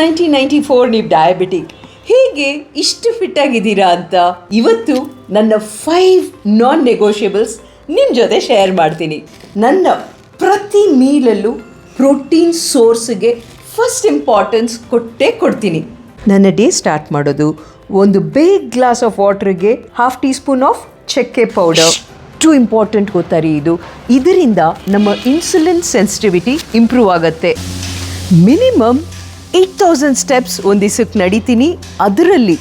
Nineteen ninety four ನೀವು diabetic ಹೇಗೆ ಇಷ್ಟು ಫಿಟ್ ಆಗಿದ್ದೀರಾ ಅಂತ ಇವತ್ತು ನನ್ನ ಫೈವ್ ನಾನ್ ನೆಗೋಷಿಯಬಲ್ಸ್ ನಿಮ್ಮ ಜೊತೆ ಶೇರ್ ಮಾಡ್ತೀನಿ. ನನ್ನ ಪ್ರತಿ ಮೀಲಲ್ಲೂ ಪ್ರೋಟೀನ್ ಸೋರ್ಸ್ಗೆ ಫಸ್ಟ್ ಇಂಪಾರ್ಟೆನ್ಸ್ ಕೊಟ್ಟೇ ಕೊಡ್ತೀನಿ. ನನ್ನ ಡೇ ಸ್ಟಾರ್ಟ್ ಮಾಡೋದು ಒಂದು ಬೇಗ್ ಗ್ಲಾಸ್ ಆಫ್ ವಾಟ್ರಿಗೆ ಹಾಫ್ ಟೀ ಸ್ಪೂನ್ ಆಫ್ ಚಕ್ಕೆ ಪೌಡರ್ ಟು ಇಂಪಾರ್ಟೆಂಟ್ ಗೊತ್ತಾರೆ ಇದು. ಇದರಿಂದ ನಮ್ಮ ಇನ್ಸುಲಿನ್ ಸೆನ್ಸಿಟಿವಿಟಿ ಇಂಪ್ರೂವ್ ಆಗುತ್ತೆ. ಮಿನಿಮಮ್ ಏಯ್ಟ್ ತೌಸಂಡ್ ಸ್ಟೆಪ್ಸ್ ಒಂದು ದಿವಸಕ್ಕೆ ನಡೀತೀನಿ. ಅದರಲ್ಲಿ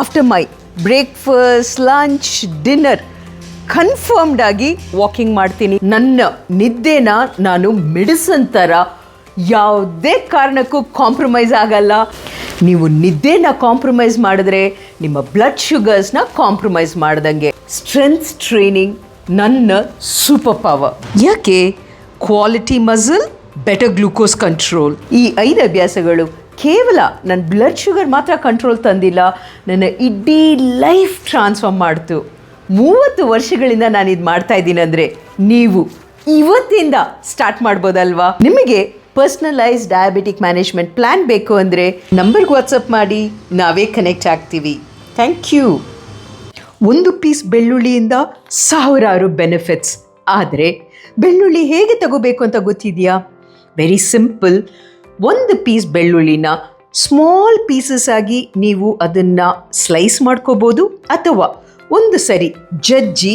after my breakfast lunch dinner confirmed ಆಗಿ ವಾಕಿಂಗ್ ಮಾಡ್ತೀನಿ. ನನ್ನ ನಿದ್ದೆನ ನಾನು ಮೆಡಿಸನ್ ಥರ ಯಾವುದೇ ಕಾರಣಕ್ಕೂ ಕಾಂಪ್ರಮೈಸ್ ಆಗಲ್ಲ. ನೀವು ನಿದ್ದೆನ ಕಾಂಪ್ರಮೈಸ್ ಮಾಡಿದ್ರೆ ನಿಮ್ಮ ಬ್ಲಡ್ ಶುಗರ್ಸ್ನ ಕಾಂಪ್ರಮೈಸ್ ಮಾಡ್ದಂಗೆ. ಸ್ಟ್ರೆಂತ್ ಟ್ರೈನಿಂಗ್ ನನ್ನ ಸೂಪರ್ ಪವರ್ ಯಾಕೆ? Quality muscle better glucose control ಈ ಐದು ಅಭ್ಯಾಸಗಳು ಕೇವಲ ನನ್ನ ಬ್ಲಡ್ ಶುಗರ್ ಮಾತ್ರ ಕಂಟ್ರೋಲ್ ತಂದಿಲ್ಲ, ನನ್ನ ಇಡೀ ಲೈಫ್ ಟ್ರಾನ್ಸ್ಫಾರ್ಮ್ ಮಾಡ್ತು. ಮೂವತ್ತು ವರ್ಷಗಳಿಂದ ನಾನು ಇದು ಮಾಡ್ತಾ ಇದ್ದೀನಿ ಅಂದರೆ ನೀವು ಇವತ್ತಿಂದ ಸ್ಟಾರ್ಟ್ ಮಾಡ್ಬೋದಲ್ವಾ? ನಿಮಗೆ ಪರ್ಸ್ನಲೈಸ್ ಡಯಾಬಿಟಿಕ್ ಮ್ಯಾನೇಜ್ಮೆಂಟ್ ಪ್ಲ್ಯಾನ್ ಬೇಕು ಅಂದರೆ ನಂಬರ್ಗೆ ವಾಟ್ಸಪ್ ಮಾಡಿ, ನಾವೇ ಕನೆಕ್ಟ್ ಆಗ್ತೀವಿ. ಥ್ಯಾಂಕ್ ಯು ಒಂದು ಪೀಸ್ ಬೆಳ್ಳುಳ್ಳಿಯಿಂದ ಸಾವಿರಾರು ಬೆನಿಫಿಟ್ಸ್ ಆದರೆ ಬೆಳ್ಳುಳ್ಳಿ ಹೇಗೆ ತಗೋಬೇಕು ಅಂತ ಗೊತ್ತಿದೆಯಾ? ವೆರಿ ಸಿಂಪಲ್ ಒಂದು ಪೀಸ್ ಬೆಳ್ಳುಳ್ಳಿನ ಸ್ಮಾಲ್ ಪೀಸಸ್ ಆಗಿ ನೀವು ಅದನ್ನು ಸ್ಲೈಸ್ ಮಾಡ್ಕೋಬೋದು ಅಥವಾ ಒಂದು ಸರಿ ಜಜ್ಜಿ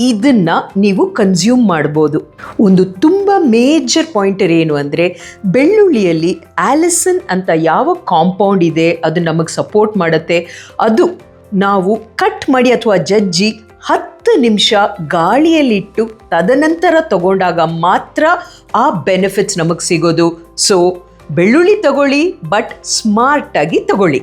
ಇದನ್ನ ನೀವು ಕನ್ಸ್ಯೂಮ್ ಮಾಡ್ಬೋದು. ಒಂದು ತುಂಬ ಮೇಜರ್ ಪಾಯಿಂಟರ್ ಏನು ಅಂದರೆ ಬೆಳ್ಳುಳ್ಳಿಯಲ್ಲಿ ಆಲಿಸನ್ ಅಂತ ಯಾವ ಕಾಂಪೌಂಡ್ ಇದೆ ಅದು ನಮಗೆ ಸಪೋರ್ಟ್ ಮಾಡುತ್ತೆ. ಅದು ನಾವು ಕಟ್ ಮಾಡಿ ಅಥವಾ ಜಜ್ಜಿ ಹತ್ತು ನಿಮಿಷ ಗಾಳಿಯಲ್ಲಿಟ್ಟು ತದನಂತರ ತಗೊಂಡಾಗ ಮಾತ್ರ ಆ ಬೆನಿಫಿಟ್ಸ್ ನಮಗೆ ಸಿಗೋದು. ಸೊ ಬೆಳ್ಳುಳ್ಳಿ ತಗೊಳ್ಳಿ ಬಟ್ ಸ್ಮಾರ್ಟಾಗಿ ತಗೊಳ್ಳಿ.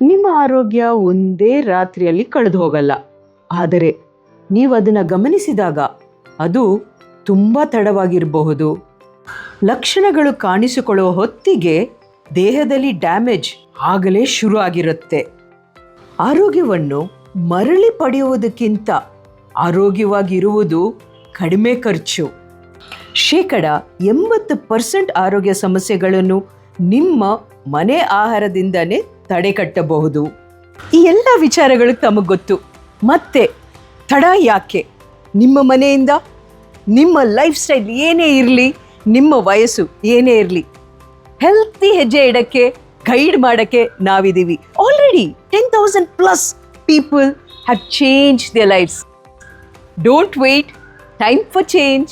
ನಿಮ್ಮ ಆರೋಗ್ಯ ಒಂದೇ ರಾತ್ರಿಯಲ್ಲಿ ಕಳೆದು ಹೋಗಲ್ಲ. ಆದರೆ, ನೀವು ಅದನ್ನು ಗಮನಿಸಿದಾಗ ಅದು ತುಂಬ ತಡವಾಗಿರಬಹುದು. ಲಕ್ಷಣಗಳು ಕಾಣಿಸಿಕೊಳ್ಳುವ ಹೊತ್ತಿಗೆ ದೇಹದಲ್ಲಿ ಡ್ಯಾಮೇಜ್ ಆಗಲೇ ಶುರು ಆಗಿರುತ್ತೆ ಆರೋಗ್ಯವನ್ನು ಮರಳಿ ಪಡೆಯುವುದಕ್ಕಿಂತ ಆರೋಗ್ಯವಾಗಿರುವುದು ಕಡಿಮೆ ಖರ್ಚು. ಶೇಕಡ ಎಂಬತ್ತು ಪರ್ಸೆಂಟ್ ಆರೋಗ್ಯ ಸಮಸ್ಯೆಗಳನ್ನು ನಿಮ್ಮ ಮನೆ ಆಹಾರದಿಂದನೇ ತಡೆಗಟ್ಟಬಹುದು ಈ ಎಲ್ಲ ವಿಚಾರಗಳು ತಮಗೆ ಗೊತ್ತು. ಮತ್ತೆ ತಡ ಯಾಕೆ? ನಿಮ್ಮ ಮನೆಯಿಂದ ನಿಮ್ಮ ಲೈಫ್ ಸ್ಟೈಲ್ ಏನೇ ಇರಲಿ, ನಿಮ್ಮ ವಯಸ್ಸು ಏನೇ ಇರಲಿ ಹೆಲ್ತಿ ಹೆಜ್ಜೆ ಇಡಕ್ಕೆ ಗೈಡ್ ಮಾಡೋಕ್ಕೆ ನಾವಿದ್ದೀವಿ. Already ten thousand plus people have change the lifes don't wait time for change